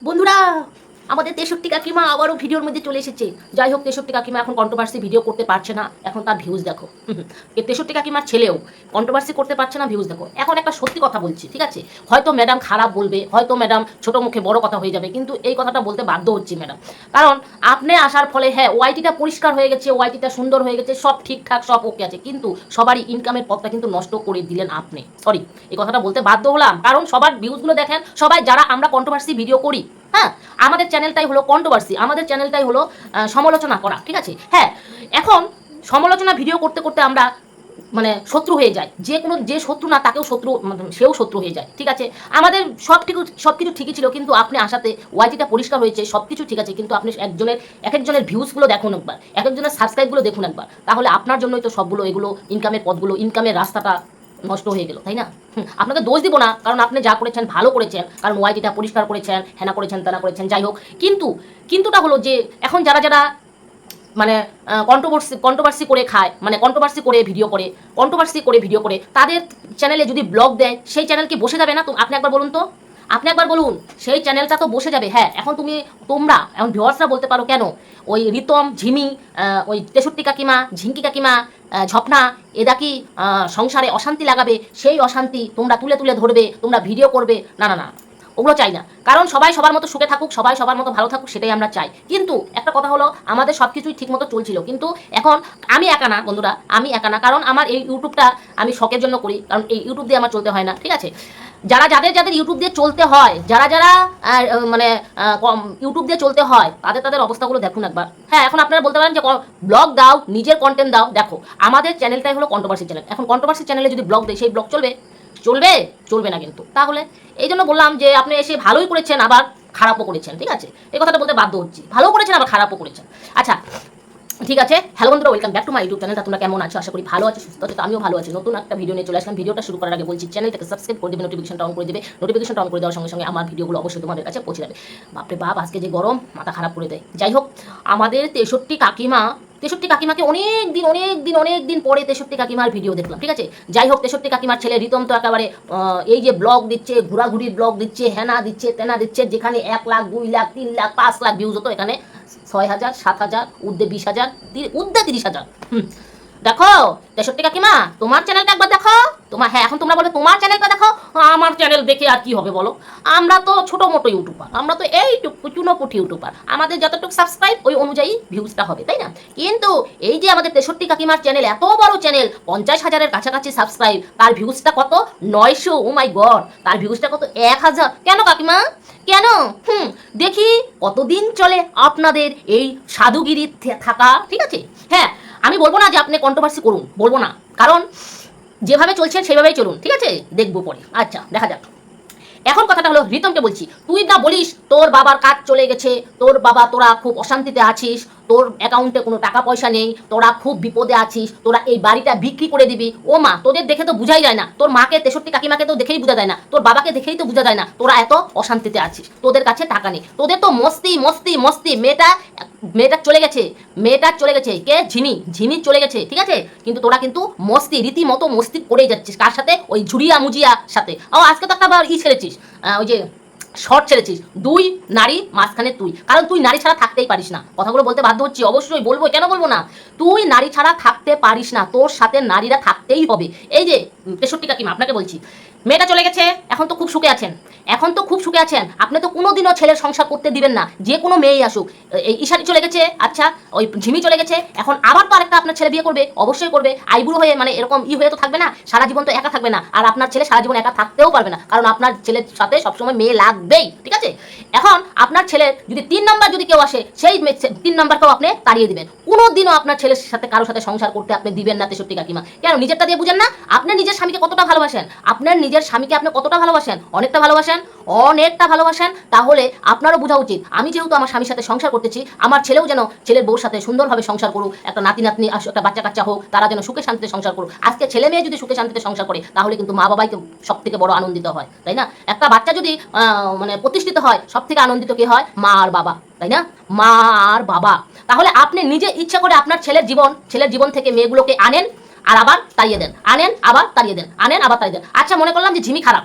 বন্ধুরা আমাদের তেষট্টি কাকিমা আবারও ভিডিওর মধ্যে চলে এসেছে। যাই হোক, তেষট্টি কাকিমা এখন কন্ট্রোভার্সি ভিডিও করতে পারছে না। এখন তার ভিউজ দেখো। এ তেষট্টি কাকিমার ছেলেও কন্ট্রোভার্সি করতে পারছে না ভিউজ দেখো। এখন একটা সত্যি কথা বলছি, ঠিক আছে? হয়তো ম্যাডাম খারাপ বলবে, হয়তো ম্যাডাম ছোট মুখে বড় কথা হয়ে যাবে, কিন্তু এই কথাটা বলতে বাধ্য হচ্ছি ম্যাডাম কারণ আপনি আসার ফলে হ্যাঁ ওয়াইটিটা পরিষ্কার হয়ে গেছে ওয়াইটিটা সুন্দর হয়ে গেছে, সব ঠিকঠাক, সব ওকে আছে। কিন্তু সবারই ইনকামের পথটা কিন্তু নষ্ট করে দিলেন আপনি। সরি এই কথাটা বলতে বাধ্য হলাম। কারণ সবার ভিউজগুলো দেখেন, সবাই যারা আমরা কন্ট্রোভার্সি ভিডিও করি হ্যাঁ আমাদের চ্যানেলটাই হলো কন্ট্রোভার্সি আমাদের চ্যানেলটাই হলো সমালোচনা করা, ঠিক আছে? হ্যাঁ এখন সমালোচনা ভিডিও করতে করতে আমরা মানে শত্রু হয়ে যায় যে কোনো, যে শত্রু না তাকেও শত্রু মানে সেও শত্রু হয়ে যায়, ঠিক আছে? আমাদের সব ঠিক সব কিছু ঠিকই ছিল, কিন্তু আপনি আসাতে ওয়াইটিটা পরিষ্কার হয়েছে সব কিছু ঠিক আছে, কিন্তু আপনি একজনের এক একজনের ভিউজগুলো দেখুন একবার এক একজনের সাবস্ক্রাইবগুলো দেখুন একবার, তাহলে আপনার জন্যই তো সবগুলো এগুলো ইনকামের পথগুলো ইনকামের রাস্তাটা নষ্ট হয়ে গেল, তাই না? আপনাকে দোষ দিব না, কারণ আপনি যা করেছেন ভালো করেছেন, কারণ ওয়াইটিটা পরিষ্কার করেছেন, হেনা করেছেন, তেনা করেছেন, যাই হোক। কিন্তু, কিন্তুটা হলো যে, এখন যারা যারা মানে কন্ট্রোভার্সি কন্ট্রোভার্সি করে খায় মানে কন্ট্রোভার্সি করে ভিডিও করে কন্ট্রোভার্সি করে ভিডিও করে, তাদের চ্যানেলে যদি ব্লগ দেয়, সেই চ্যানেল কি বসে যাবে না? তো আপনি একবার বলুন তো। আপনি একবার বলুন, সেই চ্যানেলটা তো বসে যাবে হ্যাঁ এখন তুমি, তোমরা, এখন ভিউয়ার্সরা বলতে পারো কেন? ওই রিতম ঝিমি ওই তেষট্টি কাকিমা, ঝিঙ্কি কাকিমা ঝপনা এদা কি সংসারে অশান্তি লাগাবে? সেই অশান্তি তোমরা তুলে তুলে ধরবে, তোমরা ভিডিও করবে। না না না, ওগুলো চাই না। কারণ সবাই সবার মতো সুখে থাকুক, সবাই সবার মতো ভালো থাকুক, সেটাই আমরা চাই। কিন্তু একটা কথা হলো, আমাদের সব কিছুই ঠিক মতো চলছিল। কিন্তু এখন আমি একা না, বন্ধুরা, আমি একা না। কারণ আমার এই ইউটিউবটা আমি শখের জন্য করি, কারণ এই ইউটিউব দিয়ে আমার চলতে হয় না, ঠিক আছে? যারা যাদের যাদের ইউটিউব দিয়ে চলতে হয়, যারা যারা মানে ইউটিউব দিয়ে চলতে হয়, তাদের তাদের অবস্থাগুলো দেখুন একবার। হ্যাঁ এখন আপনারা বলতে পারেন যে ব্লগ দাও, নিজের কন্টেন্ট দাও, দেখো, আমাদের চ্যানেলটাই হলো কন্ট্রোভার্সি চ্যানেল এখন কন্ট্রোভার্সি চ্যানেলে যদি ব্লগ দেয় সেই ব্লগ চলবে? চলবে? চলবে না কিন্তু। তাহলে, এই জন্য বললাম যে, আপনি এসে ভালোই করেছেন, আবার খারাপও করেছেন, ঠিক আছে? এই কথাটা বলতে বাধ্য হচ্ছি। ভালো করেছেন, আবার খারাপও করেছেন। আচ্ছা ঠিক আছে? হ্যালো বন্ধুরা welcome back to my YouTube channel তোমরা কেমন আছো? আশা করি ভালো আছো, সুস্থ আছো। আমিও ভালো আছি। নতুন একটা ভিডিও নিয়ে চলে আসলাম। ভিডিওটা শুরু করার আগে বলছি চ্যানেলটাকে সাবস্ক্রাইব করে দেবে নোটিফিকেশনটা অন করে দেবে। নোটিফিকেশনটা অন করে দেওয়ার সঙ্গে সঙ্গে আমার ভিডিওগুলো অবশ্যই তোমাদের কাছে পৌঁছে যাবে। বাপরে বাপ, আজকে যে গরম, মাথা খারাপ করে দেয়। যাই হোক, আমাদের তেষট্টি কাকিমা, তেষট্টি কাকিমাকে অনেক দিন অনেক দিন অনেক দিন পরে তেষট্টি কাকিমার ভিডিও দেখলাম, ঠিক আছে? যাই হোক, তেষট্টি কাকিমার ছেলে রিতম তো একেবারে এই যে ব্লগ দিচ্ছে ঘোরাঘুরির ব্লগ দিচ্ছে, হেনা দিচ্ছে, তেনা দিচ্ছে, যেখানে এক লাখ, দুই লাখ, তিন লাখ, পাঁচ লাখ ভিউজ হতো এখানে। ছয় হাজার, সাত হাজার, উর্ধে বিশ হাজার উর্ধে তিরিশ হাজার। দেখো, তেষট্টি কাকিমা, তোমার চ্যানেলটা একবার দেখো। তোমার হ্যাঁ এখন তোমরা বলে তোমার চ্যানেলটা দেখো। আমার চ্যানেল দেখে আর কি হবে বলো? আমরা তো ছোট মোটো ইউটিউবার, আমরা তো এইটুকু চুনোপুটি ইউটিউবার। আমাদের যতটুকু সাবস্ক্রাইব ওই অনুযায়ী ভিউজটা হবে, তাই না? কিন্তু এই যে আমাদের তেষট্টি কাকিমার চ্যানেল, এত বড় চ্যানেল, পঞ্চাশ হাজারের কাছাকাছি সাবস্ক্রাইব তার ভিউজটা কত? নয়শো ও মাই গড তার ভিউজটা কত? এক হাজার। কেন কাকিমা? কেন? হুম, দেখি কতদিন চলে আপনাদের এই সাধুগিরি থাকা, ঠিক আছে? হ্যাঁ আমি বলব না যে আপনি কন্ট্রোভার্সি করুন, বলব না। কারণ যেভাবে চলছেন, সেভাবেই চলুন, ঠিক আছে? দেখব পরে। আচ্ছা দেখা যাক। এখন কথাটা হলো, রিতমকে বলছি, তুই না বলিস, তোর বাবার কাজ চলে গেছে, তোর বাবা তোরা খুব অশান্তিতে আছিস তোর অ্যাকাউন্টে কোনো টাকা পয়সা নেই, তোরা খুব বিপদে আছিস, তোরা এই বাড়িটা বিক্রি করে দিবি। ও মা, তোদের দেখে তো বুঝাই যায় না। তোর মাকে, তেষট্টি কাকিমাকে তো দেখেই বোঝা যায় না। তোর বাবাকে দেখেই তো বোঝা যায় না। তোরা এত অশান্তিতে আছিস। তোদের কাছে টাকা নেই। তোদের তো মস্তি মস্তি মস্তি। মেয়েটা মেয়েটা চলে গেছে। মেয়েটা চলে গেছে। কে? ঝিমি ঝিমি চলে গেছে। ঠিক আছে? কিন্তু তোরা কিন্তু মস্তি, রীতিমতো মস্তি করেই যাচ্ছিস। কার সাথে? ওই ঝুড়িয়া মুজিয়া সাথে। ও, আজকে তো একটা আবার ই ছেড়েছিস ওই যে শর্ট ছেড়েছিস। দুই, নারী, মাঝখানে তুই। কারণ তুই নারী ছাড়া থাকতেই পারিস না। কথাগুলো বলতে বাধ্য হচ্ছি, অবশ্যই বলব, কেন বলব না? তুই নারী ছাড়া থাকতে পারিস না, তোর সাথে নারীরা থাকতেই হবে। এই যে তেষট্টি কাকিমা, আপনাকে বলছি। মেয়েটা চলে গেছে, এখন তো খুব সুখে আছেন। এখন তো খুব সুখে আছেন। আপনি তো কোনোদিনও ছেলের সংসার করতে দিবেন না। যে কোনো মেয়েই আসুক। এই ঈশানি চলে গেছে আচ্ছা ওই ঝিমি চলে গেছে, এখন আবার তো আরেকটা আপনার ছেলে বিয়ে করবে, অবশ্যই করবে। আইবুড়ো হয়ে মানে এরকম ই হয়ে তো থাকবে না, সারা জীবন তো একা থাকবে না। আর আপনার ছেলে সারা জীবন একা থাকতেও পারবে না, কারণ আপনার ছেলের সাথে সবসময় মেয়ে লাগবেই, ঠিক আছে? এখন আপনার ছেলের যদি তিন নাম্বার যদি কেউ আসে, সেই তিন নাম্বারকেও আপনি তাড়িয়ে দিবেন। কোনোদিনও আপনার ছেলের সাথে কারোর সাথে সংসার করতে আপনি দিবেন না, তেষট্টি কাকিমা। কেন, নিজেরটা দিয়ে বুঝেন না? আপনার নিজের স্বামীকে কতটা ভালোবাসেন? আপনার নিজের স্বামীকে আপনি কতটা ভালোবাসেন? অনেকটা ভালোবাসেন? অনেকটা ভালোবাসেন? তাহলে আপনারও বোঝা উচিত। আমি যেহেতু আমার স্বামীর সাথে সংসার করতেছি, আমার ছেলেও যেন ছেলের বউর সাথে সুন্দরভাবে সংসার করুক, একটা নাতি নাতনি একটা বাচ্চা কাচ্চা হোক, তারা যেন সুখে শান্তিতে সংসার করুক। আজকে ছেলে মেয়ে যদি সুখে শান্তিতে সংসার করে, তাহলে কিন্তু মা বাবাই সব থেকে বড় আনন্দিত হয়, তাই না? একটা বাচ্চা যদি মানে প্রতিষ্ঠিত হয় সব থেকে আনন্দিত কে হয়? মা আর বাবা, তাই না? মা আর বাবা। তাহলে আপনি নিজে ইচ্ছা করে আপনার ছেলের জীবন ছেলের জীবন থেকে মেয়েগুলোকে আনেন আর আবার তাড়িয়ে দেন। আনেন, আবার তাড়িয়ে দেন। আনেন, আবার তাড়িয়ে দেন। আচ্ছা মনে করলাম যে ঝিমি খারাপ।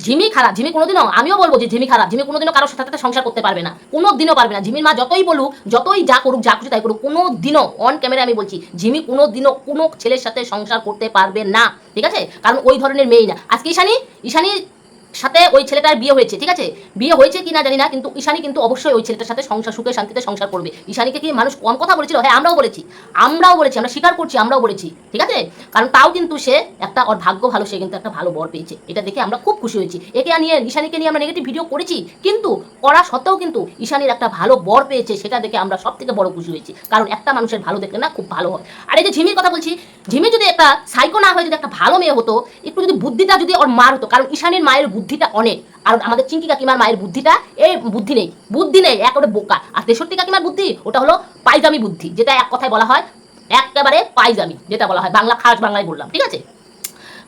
ঝিমি খারাপ, ঝিমি কোনোদিনও, আমিও বলব যে ঝিমি খারাপ। ঝিমি কোনোদিনও কারোর সাথে সাথে সংসার করতে পারবে না। কোনো দিনও পারবে না। ঝিমির মা যতই বলুক, যতই যা করুক, যা খুশি তাই করুক কোনো দিনও অন ক্যামেরা আমি বলছি, ঝিমি কোনো দিনও কোনো ছেলের সাথে সংসার করতে পারবে না। ঠিক আছে? কারণ ওই ধরনের মেয়েই না। আজকে ঈশানি ঈশানি সাথে ওই ছেলেটার বিয়ে হয়েছে, ঠিক আছে? বিয়ে হয়েছে কি না জানি না, কিন্তু ঈশানি কিন্তু অবশ্যই ওই ছেলেটার সাথে সংসার, সুখে শান্তিতে সংসার করবে। ঈশানীকে কি মানুষ কম কথা বলেছিল? হ্যাঁ আমরাও বলেছি। আমরাও বলেছি, আমরা স্বীকার করছি, আমরাও বলেছি, ঠিক আছে? কারণ তাও কিন্তু সে একটা, ওর ভাগ্য ভালো, সে কিন্তু একটা ভালো বর পেয়েছে। এটা দেখে আমরা খুব খুশি হয়েছি। একে নিয়ে, ঈশানীকে নিয়ে আমরা নেগেটিভ ভিডিও করেছি, কিন্তু করা সত্ত্বেও কিন্তু ঈশানীর একটা ভালো বর পেয়েছে, সেটা দেখে আমরা সব থেকে বড় খুশি হয়েছি। কারণ একটা মানুষের ভালো দেখলে না খুব ভালো হয়। আর এই যে ঝিমির কথা বলছি, ঝিমি যদি একটা সাইকো না হয়ে যদি একটা ভালো মেয়ে হতো, একটু যদি বুদ্ধিটা যদি ওর মার হতো, কারণ ঈশানীর মায়ের বুদ্ধিটা অনেক আর আমাদের চিঙ্কি কাকিমার মায়ের বুদ্ধিটা, এই বুদ্ধি নেই। বুদ্ধি নেই, একেবারে বোকা। আর তেষট্টি কাকিমার বুদ্ধি, ওটা হলো পাইজামি বুদ্ধি, যেটা এক কথায় বলা হয়, একেবারে পাইজামি, যেটা বলা হয়। বাংলা, খাস বাংলায় বললাম, ঠিক আছে?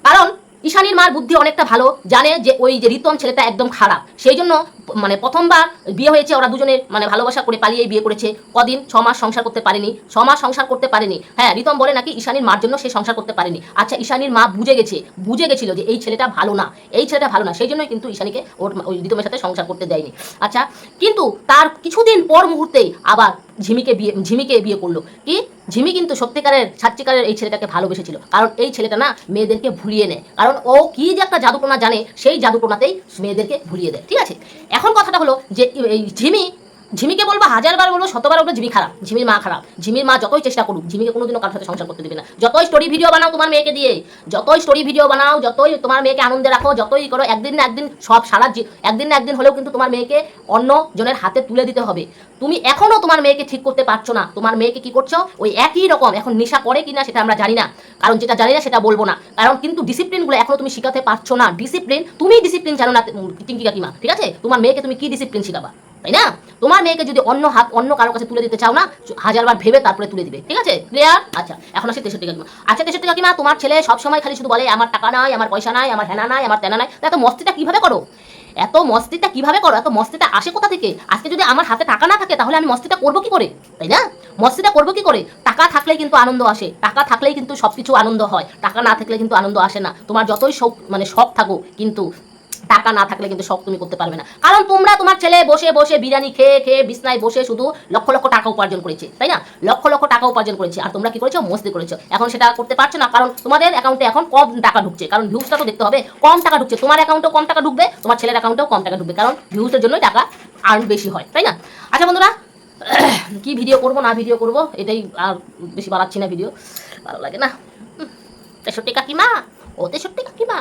কারণ ঈশানীর মার বুদ্ধি অনেকটা ভালো, জানে যে ওই যে রিতম ছেলেটা একদম খারাপ। সেই জন্য মানে প্রথমবার বিয়ে হয়েছে, ওরা দুজনে মানে ভালোবাসা করে পালিয়ে বিয়ে করেছে। কদিন? ছ মাস সংসার করতে পারেনি। ছ মাস সংসার করতে পারেনি। হ্যাঁ রিতম বলে নাকি ঈশানীর মার জন্য সে সংসার করতে পারেনি। আচ্ছা ঈশানীর মা বুঝে গেছে, বুঝে গেছিল যে এই ছেলেটা ভালো না। এই ছেলেটা ভালো না। সেই জন্যই কিন্তু ঈশানীকে ওর ওই রিতমের সাথে সংসার করতে দেয়নি। আচ্ছা কিন্তু তার কিছুদিন পর মুহূর্তেই আবার ঝিমিকে বিয়ে ঝিমিকে বিয়ে করল। কি? ঝিমি কিন্তু সত্যিকারের সাতচিকারের এই ছেলেটাকে ভালোবেসেছিল। কারণ এই ছেলেটা না মেয়েদেরকে ভুলিয়ে নেয়। কারণ ও কি যে একটা জাদুটোনা জানে, সেই জাদুটোনাতেই মেয়েদেরকে ভুলিয়ে দেয়। ঠিক আছে? এখন কথাটা হলো যে এই ঝিমি ঝিমিকে বলব হাজারবার বলব, শতবার বলব, ঝিমি খারাপ, ঝিমির মা খারাপ, ঝিমির মা যতই চেষ্টা করুক, ঝিমিকে কোনোদিনও কারোর সাথে সংসার করতে দেবে না। যতই স্টোরি ভিডিও বানাও তোমার মেয়েকে দিয়ে, যতই স্টোরি ভিডিও বানাও, যতই তোমার মেয়েকে আনন্দে রাখো, যতই করো, একদিন না একদিন সব সারা একদিন না একদিন হলেও কিন্তু তোমার মেয়েকে অন্য জনের হাতে তুলে দিতে হবে। তুমি এখনও তোমার মেয়েকে ঠিক করতে পারছ না। তোমার মেয়েকে কি করছ? ওই একই রকম, এখন নেশা করে কিনা সেটা আমরা জানি না। কারণ যেটা জানি না সেটা বলব না। কারণ কিন্তু ডিসিপ্লিনগুলো এখনও তুমি শিখাতে পারছ না। ডিসিপ্লিন তুমি ডিসিপ্লিন জানো না টিঙ্কি কাকিমা, ঠিক আছে? তোমার মেয়েকে তুমি কি ডিসিপ্লিন শিখাবা? তাই না? তোমার মেয়েকে যদি অন্য হাত, অন্য কারোর কাছে তুলে দিতে চাও না হাজারবার ভেবে তারপরে তুলে দিবে, ঠিক আছে? ক্লিয়ার আচ্ছা এখন আসি তেষট্টি কাকিমা আচ্ছা তেষট্টি কাকিমা, তোমার ছেলে সবসময় খালি শুধু বলে, আমার টাকা নাই, আমার পয়সা নাই, আমার হেনা নাই, আমার তেনা নাই। এত মস্তিটা কীভাবে করো? এত মস্তিটা কীভাবে করো? এত মস্তিটা আসে কোথা থেকে? আজকে যদি আমার হাতে টাকা না থাকে, তাহলে আমি মস্তিটা করব কি করে? তাই না? মস্তিটা করব কি করে? টাকা থাকলেই কিন্তু আনন্দ আসে, টাকা থাকলেই কিন্তু সবকিছু আনন্দ হয়, টাকা না থাকলে কিন্তু আনন্দ আসে না। তোমার যতই শখ মানে শখ থাকো কিন্তু টাকা না থাকলে কিন্তু শখ তুমি করতে পারবে না। কারণ তোমরা তোমার ছেলে বসে বসে বিরিয়ানি খেয়ে খেয়ে বিছনায় বসে শুধু লক্ষ লক্ষ টাকা উপার্জন করেছে, তাই না? লক্ষ লক্ষ টাকা উপার্জন করেছে। আর তোমরা কি করেছ? মস্তি করেছ। এখন সেটা করতে পারছ না, কারণ তোমাদের অ্যাকাউন্টে এখন কম টাকা ঢুকছে। কারণ ভিউজটা তো দেখতে হবে, কম টাকা ঢুকছে। তোমার অ্যাকাউন্টেও কম টাকা ঢুকবে, তোমার ছেলের অ্যাকাউন্টেও কম টাকা ঢুকবে। কারণ ভিউজের জন্যই টাকা আর্ন বেশি হয়, তাই না? আচ্ছা বন্ধুরা, কি ভিডিও করব, না ভিডিও করব, এটাই আর বেশি বাড়াচ্ছি না ভিডিও ভালো লাগে না? তেষট্টি কাকিমা, ও তেষট্টি কাকিমা।